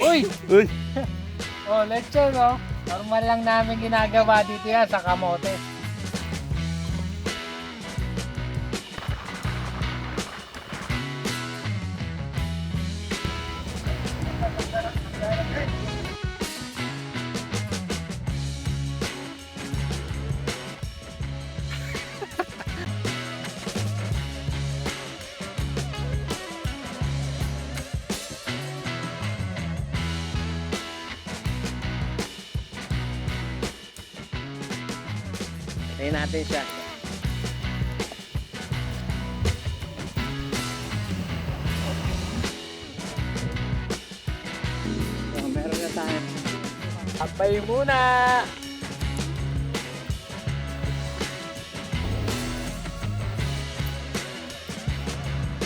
Uy! Uy! Oh, lechon, oh. Normal lang namin ginagawa dito yan sa kamote. Tayo natin siya. Oh, meron na tayo. Abay muna!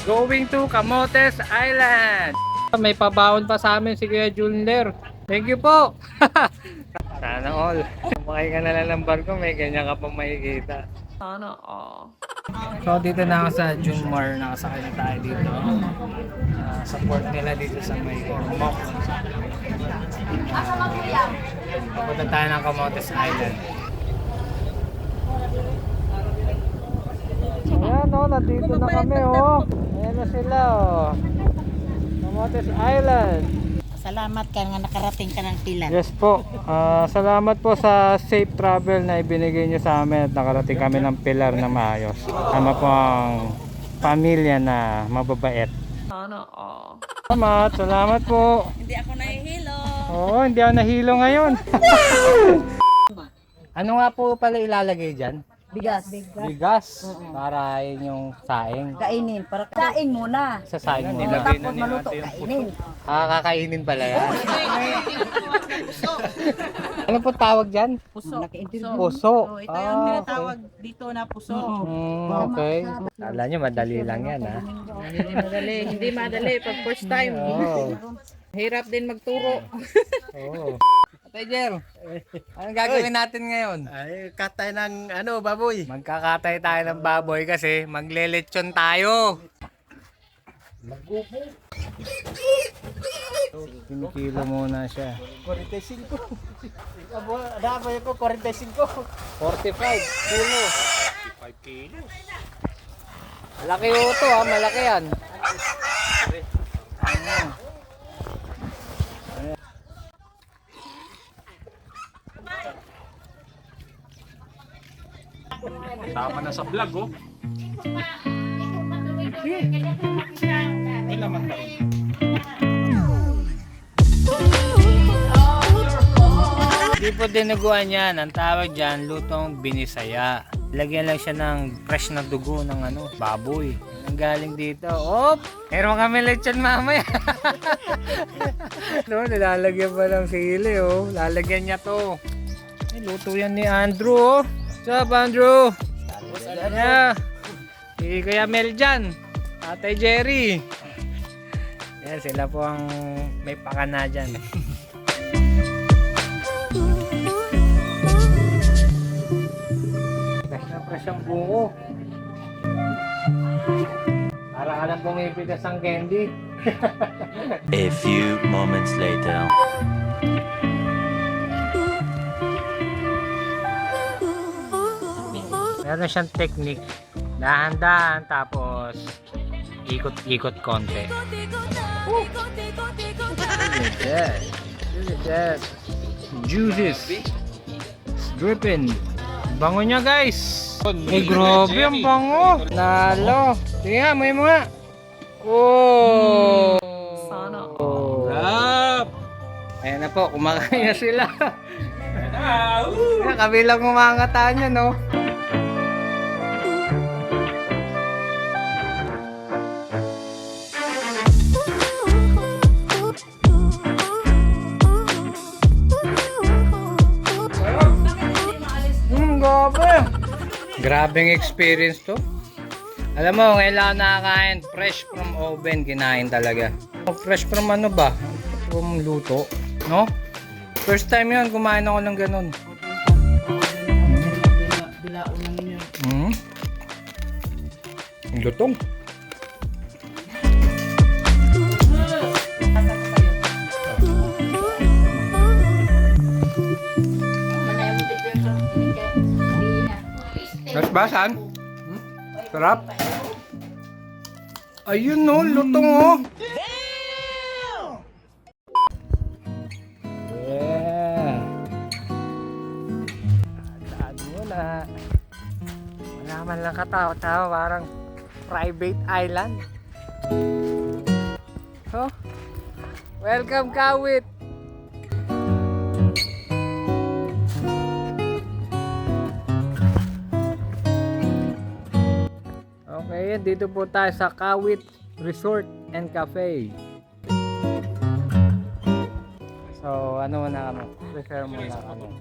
Going to Camotes Island! May pabaon pa sa amin si Kuya Julner. Thank you po! Sana all. Kumakay ka na lang ng barko, may ganyan ka pa makikita. Sana all. So dito na ako sa Junmar, nakasakay na tayo dito. Ah, sa port nila dito sa may Ormoc. Papunta tayo ng Camotes Island. Ayan o, nandito na kami o. Ayan na sila o. Camotes Island. Salamat ka nga nakarating ka ng pila. Yes po. Ah, salamat po sa safe travel na ibinigay niyo sa amin at nakarating kami ng pilar na maayos. Tama po ang pamilya na mababait. Sana all. Salamat, salamat po. Hindi ako nahihilo. Oo, hindi ako nahilo ngayon. ano nga po pala ilalagay dyan? Bigas. Bigas. Para yun yung saing. Kainin. Para kain muna. Sa saing mo. Tapos maluto, kainin. Ah, kakainin pala yan. ano po tawag dyan? Puso. Puso. ito yung Ah, okay. tinatawag dito na puso. Mm, okay. Kala nyo, madali lang yan, ha? Hindi madali. Hindi madali. Pag first time. Oo. Hirap din magturo. Oo. Ate Jer, anong gagawin natin ngayon? Ay, katay ng ano, baboy. Magkakatay tayo ng baboy kasi maglelechon tayo. Kinikilo muna siya. 45. Abo, dapat ko 45. 45 kilo. 45 kilo. Malaki ho to ha, malaki yan. Tama na sa vlog, oh. May laman ka rin. Hindi po dinuguan yan. Ang tawag dyan, lutong binisaya. Lagyan lang siya ng fresh na dugo ng ano, baboy. Ang galing dito. Op! Meron kami lechon mamaya. no, nilalagyan pa ng sili, oh. Lalagyan niya to. Ay, luto yan ni Andrew, oh. What's up, Andrew? Lalagyan niya. Si Kuya Mel dyan. Tatay Jerry. Yan, sila po ang may pakana dyan. Fresh na fresh ang buko. Para ka lang bumipitas ang candy. A few moments later. Meron siyang technique. Dahan-dahan tapos ikot-ikot konti. Look at that. Look at that. Juices. Dripping. Bango niya guys. Eh grabe ang bango. Nalo. Sige nga, may mga. Oh. Sana Oh. Ayan na po, kumakain na sila. Kabilang umangatan niya, no? Grabing experience to. Alam mo, ngayon lang nakakain fresh from oven, kinain talaga. Fresh from ano ba? From luto, no? First time yun, kumain ako ng ganun. Bilaon lang yun. Hmm? Lutong. Nasbasan? Hmm? Sarap? Ayun no, lutong oh. Yeah. Saan mo na? Wala man lang katawa-tawa, parang private island. Oh, welcome Kawit! Okay, dito po tayo sa Kawit Resort and Cafe. So, ano muna kami? Prepare muna kami.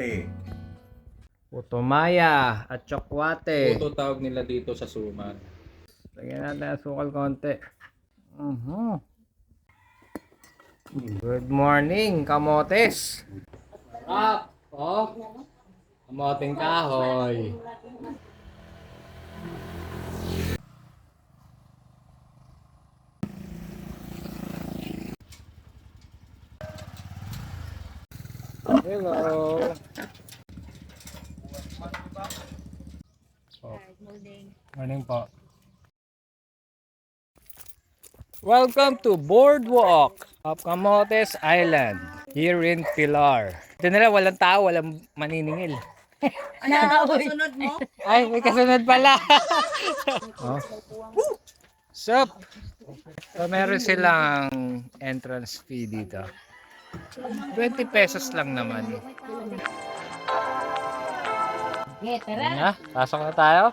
Wate. Putumaya at chokwate. Puto tawag nila dito sa suman. Lagyan natin ang sukal konti. Mhm. Good morning, kamotes. Sarap. Oh. Kamoting kahoy. Hello. Morning po. Welcome to Boardwalk of Camotes Island here in Pilar. Ito nila, walang tao, walang maniningil. Ano sunod mo? Ay, may kasunod pala. oh. Sup? So, meron silang entrance fee dito. 20 pesos lang naman. Ayan na, pasok na tayo.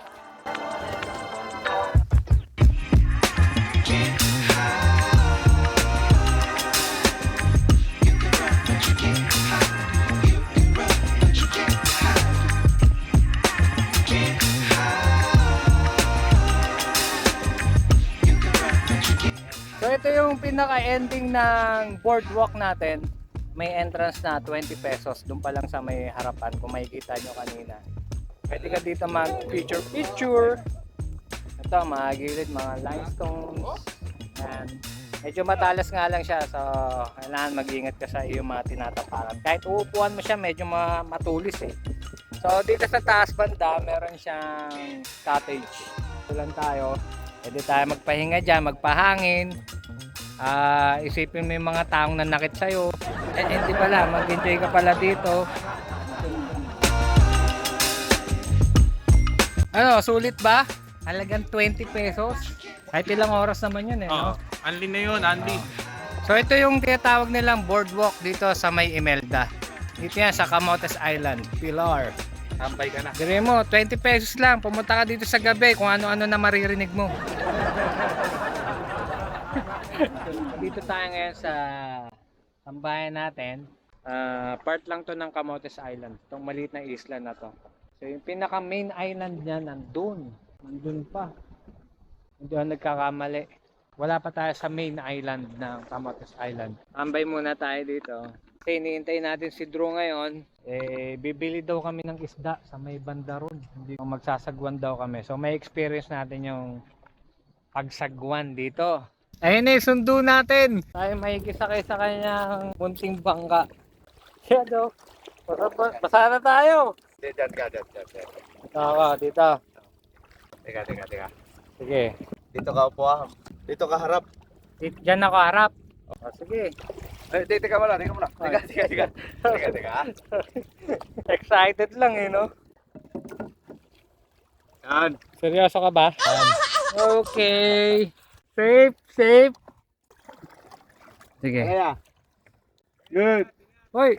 Pinaka-ending ng boardwalk natin. May entrance na 20 pesos. Doon pa lang sa may harapan kung makikita nyo kanina. Pwede ka dito mag picture. Ito mga gilid, mga limestones. Yan. Medyo matalas nga lang siya so kailangan mag-ingat ka sa iyong mga tinatapakan. Kahit uupuan mo siya medyo ma- matulis eh. So dito sa taas banda meron siyang cottage. Ito lang tayo. Pwede tayo magpahinga dyan, magpahangin. Ah, isipin mo yung mga taong nanakit sa'yo. Eh, hindi pala, mag-enjoy ka pala dito. Ano, sulit ba? Halagang 20 pesos. Kahit ilang oras naman yun eh. Oo. No? Anli na yun, Anli. So ito yung tinatawag nilang boardwalk dito sa may Imelda. Dito yan sa Camotes Island, Pilar. Tambay ka na. Dire mo, 20 pesos lang. Pumunta ka dito sa gabi kung ano-ano na maririnig mo. Dito tayo ngayon sa tambayan natin. Ah, part lang to ng Camotes Island. Itong maliit na isla na to. So yung pinaka main island niya nandun. Nandun pa. Hindi ako nagkakamali. Wala pa tayo sa main island ng Camotes Island. Ambay muna tayo dito. Kasi natin si Drew ngayon. Eh, bibili daw kami ng isda sa may banda ron. Hindi magsasagwan daw kami. So may experience natin yung pagsagwan dito. Ayun eh, sundo natin. Tayo makikisakay sa kanyang munting bangka. Kaya daw, basa, basa na tayo. Diyan ka, diyan, diyan, diyan. Dito ako, dito. Teka, teka, teka. Sige. Dito ka upo ah. Dito ka harap. Di- Diyan ako harap. O, sige. Eh, di, teka muna, teka muna. Teka, teka, teka. Teka, teka. ah. Excited lang eh, no? Yan. Seryoso ka ba? Okay. Safe, safe. Sige. Kaya. Good. Hoy,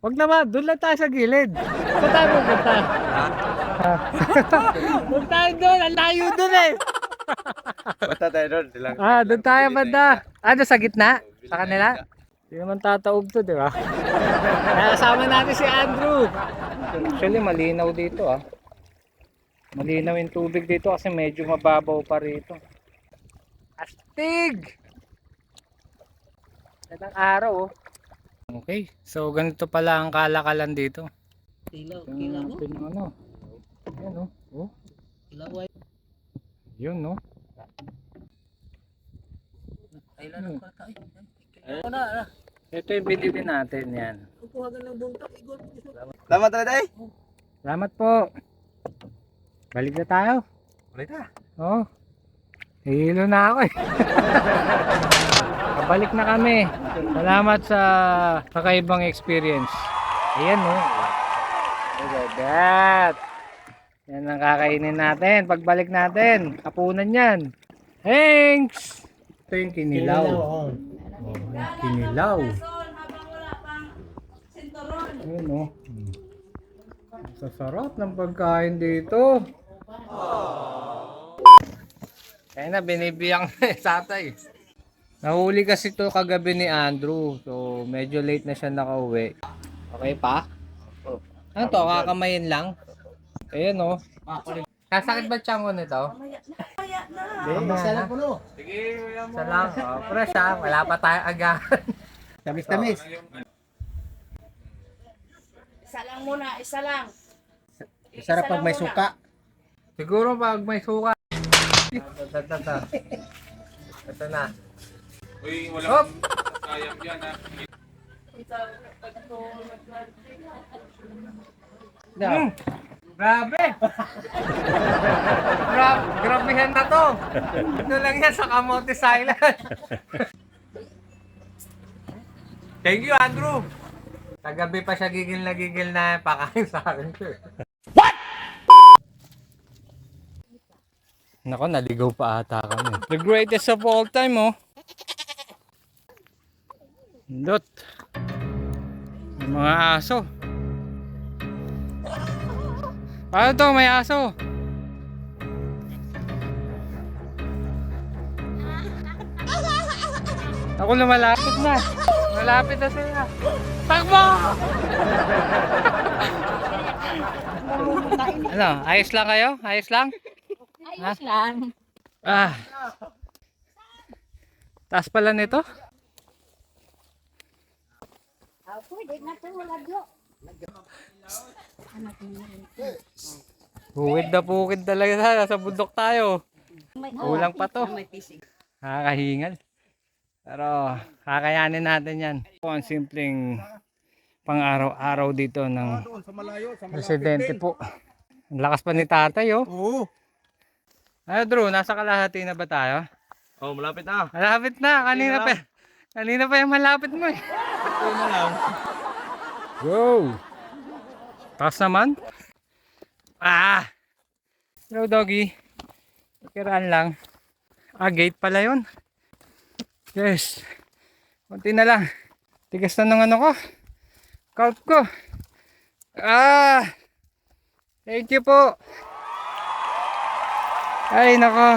wag naman. Doon lang tayo sa gilid. Saan tayo pupunta? Doon tayo doon. Ang layo doon eh. Basta tayo doon. Ah, doon tayo banda. Ah, doon sa gitna? Sa kanila? Hindi naman tataob to, di ba? Nakasama natin si Andrew. Actually, malinaw dito ah. Malinaw yung tubig dito kasi medyo mababaw pa rito. Astig! Gandang araw oh. Okay, so ganito pala ang kalakalan dito. Kilaw, Yung kilaw mo. ating ano. Yan oh. oh. Kilaw ay. Yun no. Kailan ang kata ay. Ito yung binili natin yan. Kukuha ka ng buntok. Igor. Salamat na day. Salamat po. Balik na tayo. Ulit na. Oo. Oh. Hihilo na ako eh. Kabalik na kami. Salamat sa kakaibang experience. Ayan no. Look at that. Yan ang kakainin natin. Pagbalik natin. Kapunan yan. Thanks! Ito yung kinilaw. Oh, yung kinilaw. Ayun no. Sa sarap ng pagkain dito. Kaya na, binibiyang sa tatay. Nahuli kasi to kagabi ni Andrew. So, medyo late na siya nakauwi. Okay pa? Ano to? Kakamayin lang? Ayan o. Sasakit ba tiyan ko nito? Hindi, isa lang puno. Isa lang. Oh, fresh ha. Wala pa tayo aga. Tamis-tamis. Isa lang muna, isa lang. Sarap pag may suka. Siguro pag may suka. Ito, na. Uy, walang sayang yan ha. Mm. Grabe! Grab, grabehan na to! Ito lang yan sa Camotes Island. Thank you, Andrew! Kagabi pa siya gigil na gigil na pakain sa akin. Nako, naligaw pa ata kami. The greatest of all time, oh. Dot. Mga aso. Ano to? May aso. Ako lumalapit na. Malapit na sila. Takbo! ano? Ayos lang kayo? Ayos lang? Ayos lang. Ah. Taas pala nito? Buwid na bukid talaga sana. Sa bundok tayo. Kulang pa to. Nakakahingal. Pero kakayanin natin yan. Po ang simpleng pang araw-araw dito ng residente po. Ang lakas pa ni tatay oh. Oo. Ano Drew, nasa kalahati na ba tayo? Oh, malapit na. Malapit na. Kanina pa. Kanina pa yung malapit mo eh. Ito na lang. Go! Taas naman. Ah! Hello doggy. Kiraan lang. Ah, gate pala yun. Yes. Kunti na lang. Tigas na ng ano ko. Calf ko. Ah! Thank you po. Ay, nako.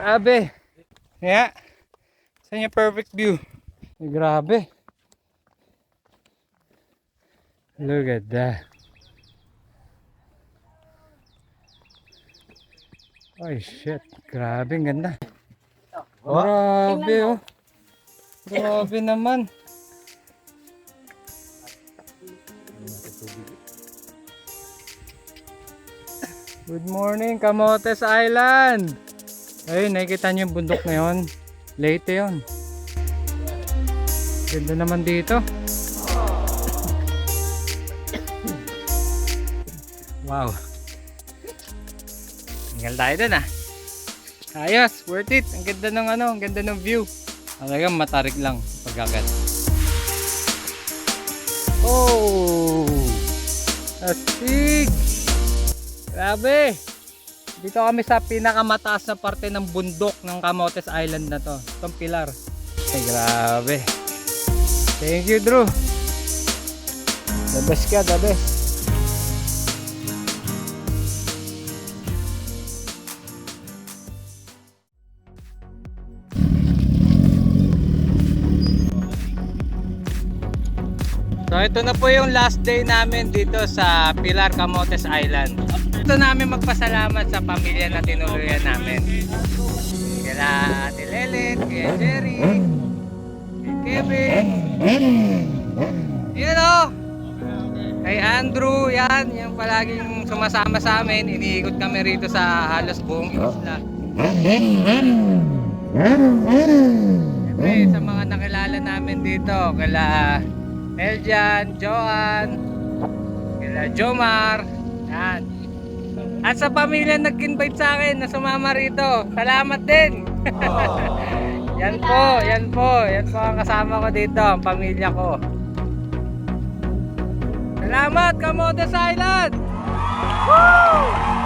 Grabe. Yeah. Saan yung perfect view? Ay, grabe. Look at that. Ay, shit. Grabe, ang ganda. Grabe, oh. Grabe naman. Good morning, Camotes Island. Ayun, nakikita niyo yung bundok na yun. Late yun. Ganda naman dito. Wow. Tinggal tayo dun ah. Ayos, worth it. Ang ganda ng ano, ang ganda ng view. Talagang matarik lang pagkagat. Oh! Astig! Grabe! Dito kami sa pinakamataas na parte ng bundok ng Camotes Island na to. Itong pilar. Ay, grabe. Thank you, Drew. The best ka, the best. So ito na po yung last day namin dito sa Pilar Camotes Island. Ito namin magpasalamat sa pamilya na tinuluyan namin. Kila Ate Lelet, kaya Jerry, kay Kevin, yun o, kay Andrew, yan, yung palaging sumasama sa amin. Iniikot kami rito sa halos buong isla. Siyempre, sa mga nakilala namin dito, kila Meljan, Joan, kila Jomar, yan. At sa pamilya nag-invite sa akin na sumama rito, salamat din. yan po, yan po, yan po ang kasama ko dito, ang pamilya ko. Salamat, Kamotes Island! Woo!